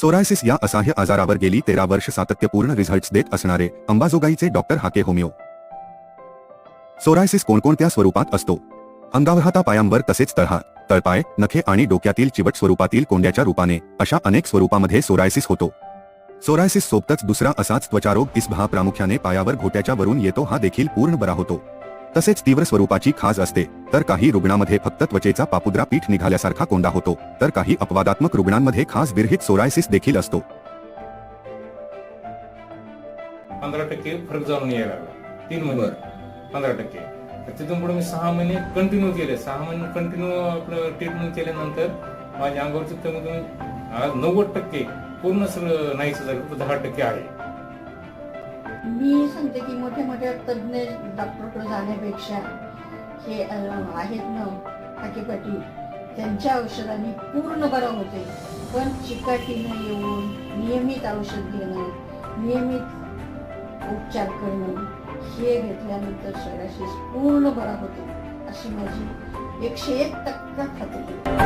Psoriasis या असह्य आजारावर गेली तेरा वर्ष सातत्यपूर्ण रिझल्ट्स देत असणारे अंबाजोगाईचे डॉक्टर हाके होमिओ. सोरायसिस कोणकोणत्या स्वरूपात असतो? अंगावर हातापायांवर तसेच तळहात तळपाय नखे आणि डोक्यातील चिवट स्वरूपातील कोंड्याच्या रूपाने अशा अनेक स्वरूपामध्ये सोरायसिस होतो. सोरायसिस सोबतच दुसरा असाच त्वचारोग इसभा प्रामुख्याने पायावर घोट्याच्या वरून येतो हा देखील पूर्ण बरा होतो. तसेच तीव्र स्वरूपाची खाज असते. तर काही रुग्णामध्ये फक्त त्वचेचा पापुद्रा पीठ निघाल्यासारखा कोंडा होतो. तर काही अपवादात्मक रुग्णांमध्ये खास विरहित सोरायसिस देखील असतो. पंधरा टक्के फरक जाणून यायला लागला. तीन महिने. पंधरा टक्के. तिथून पुढे मी सहा महिने कंटिन्यू केले. सहा महिने कंटिन्यू आपलं ट्रीटमेंट केल्यानंतर माझ्या अंगावरचं कमी कमी नव्वद टक्के पूर्ण सगळं नाहीच झालं. दहा टक्के आहे. मी सांगते की मोठ्या मोठ्या तज्ज्ञ डॉक्टरकडे जाण्यापेक्षा हे आहेत ना हाकेपाटी त्यांच्या औषधांनी पूर्ण बरं होते. पण चिकाटीनं येऊन नियमित औषध घेणं नियमित उपचार करणं हे घेतल्यानंतर शरीराशी पूर्ण बरा होतो अशी माझी एकशे एक टक्का खात्री